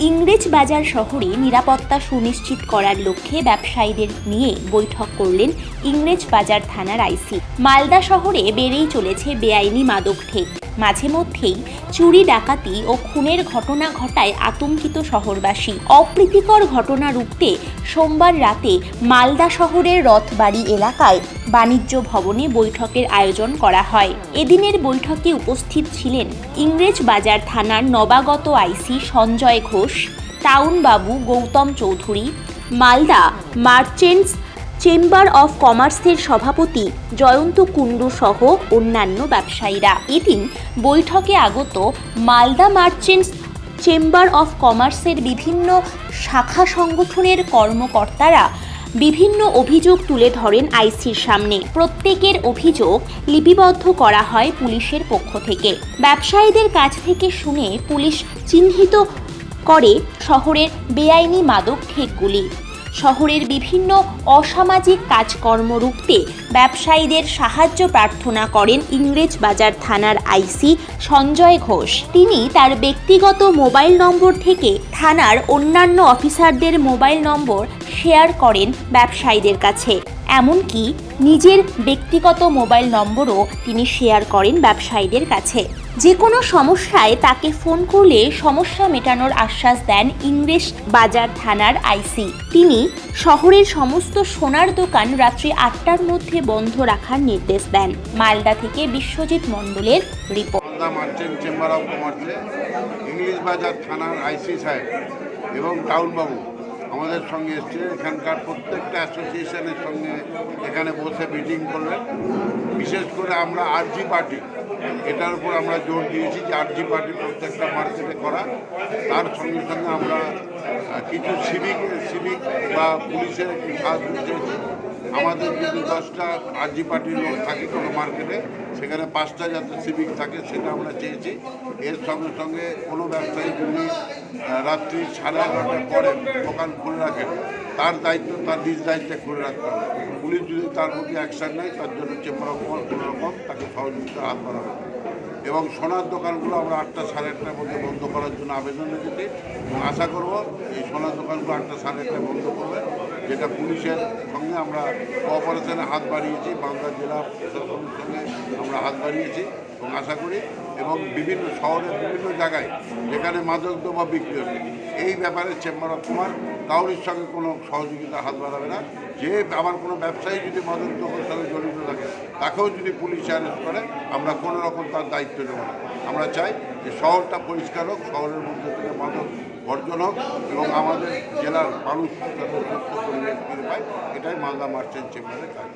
ইংরেজ বাজার শহরে নিরাপত্তা সুনিশ্চিত করার লক্ষ্যে ব্যবসায়ীদের নিয়ে বৈঠক করলেন ইংরেজ বাজার থানার আইসি। মালদা শহরে বেড়েই চলেছে বেআইনি মাদক ঠেক। মাঝে মধ্যেই চুরি, ডাকাতি ও খুনের ঘটনা ঘটায় আতঙ্কিত শহরবাসী। অপ্রীতিকর ঘটনা রুখতে সোমবার রাতে মালদা শহরের রথবাড়ি এলাকায় বাণিজ্য ভবনে বৈঠকের আয়োজন করা হয়। এদিনের বৈঠকে উপস্থিত ছিলেন ইংরেজ বাজার থানার নবাগত IC Sanjay Ghosh, টাউনবাবু Gautam Chowdhury, Malda merchants chamber of কমার্সের সভাপতি জয়ন্ত কুণ্ডু সহ অন্যান্য ব্যবসায়ীরা। এদিন বৈঠকে আগত মালদা মার্চেন্টস চেম্বার অফ কমার্সের বিভিন্ন শাখা সংগঠনের কর্মকর্তারা বিভিন্ন অভিযোগ তুলে ধরেন আইসির সামনে। প্রত্যেকের অভিযোগ লিপিবদ্ধ করা হয় পুলিশের পক্ষ থেকে। ব্যবসায়ীদের কাছ থেকে শুনে পুলিশ চিহ্নিত করে শহরের বেআইনি মাদক ঠেকগুলি। শহরের বিভিন্ন অসামাজিক কাজকর্ম রুখতে ব্যবসায়ীদের সাহায্য প্রার্থনা করেন ইংরেজ বাজার থানার আইসি সঞ্জয় ঘোষ। তিনি তার ব্যক্তিগত মোবাইল নম্বর থেকে থানার অন্যান্য অফিসারদের মোবাইল নম্বর শেয়ার করেন ব্যবসায়ীদের কাছে। এমনকি নিজের ব্যক্তিগত মোবাইল নম্বরও তিনি শেয়ার করেন ব্যবসায়ীদের কাছে। যে কোনো সমস্যায় তাকে ফোন করলে সমস্যা মেটানোর আশ্বাস দেন ইংরেজ বাজার থানার আইসি। তিনি শহরের সমস্ত সোনার দোকান রাত্রি আটটার মধ্যে বন্ধ রাখার নির্দেশ দেন। মালদা থেকে বিশ্বজিৎ মণ্ডলের রিপোর্ট। ইংলিশ বাজার থানার আইসি সাহেব এবং আমাদের সঙ্গে এসছে। এখানকার প্রত্যেকটা অ্যাসোসিয়েশনের সঙ্গে এখানে বসে মিটিং করলেন। বিশেষ করে আমরা আরজি পার্টি এটার উপর আমরা জোর দিয়েছি যে আরজি পার্টি প্রত্যেকটা মার্কেটে করা। তার সঙ্গে সঙ্গে আমরা কিছু সিভিক সিভিক বা পুলিশের সাহায্য চেয়েছি। আমাদের যদি দশটা আরজি পার্টির লোক থাকে কোনো মার্কেটে সেখানে পাঁচটা যাতে সিভিক থাকে, সেটা আমরা চেয়েছি। এর সঙ্গে সঙ্গে কোনো ব্যবসায়ী রাত্রি সাড়ে এগারোটার পরে দোকান খুলে রাখেন তার দায়িত্ব, তার নিজ দায়িত্বে খুলে রাখতে হবে। পুলিশ যদি তার প্রতি অ্যাকশান নেয়, তার জন্য চেম্বার অফ কোনো রকম তাকে সহযোগিতা হাত হবে এবং সোনার দোকানগুলো আমরা আটটা সাড়ে আটটার মধ্যে বন্ধ করার জন্য আবেদন রেখেছি। এবং আশা করব এই সোনার দোকানগুলো আটটা সাড়ে আটটায় বন্ধ করবে। যেটা পুলিশের সঙ্গে আমরা কোঅপারেশনে হাত বাড়িয়েছি বাংলা জেলা প্রশাসনের সঙ্গে আমরা হাত বাড়িয়েছি এবং আশা করি এবং বিভিন্ন শহরের বিভিন্ন জায়গায় যেখানে মাদক দ্রব্য বিক্রি হচ্ছে, এই ব্যাপারে চেম্বার অফ কমার্স কাউরির সঙ্গে কোনো সহযোগিতা হাত বাড়াবে না। যে আবার কোনো ব্যবসায়ী যদি মাদক দ্রব্যের সঙ্গে জড়িত থাকে, তাকেও যদি পুলিশ অ্যারেস্ট করে, আমরা কোনো রকম তার দায়িত্ব নেব না। আমরা চাই যে শহরটা পরিষ্কার হোক, শহরের মধ্যে থেকে মাদক বর্জন হোক এবং আমাদের জেলার মানুষ যাতে সুস্থ পরিবেশ ফিরে পায়, এটাই মালদা মার্চেন্ট চেম্বারের কাজ।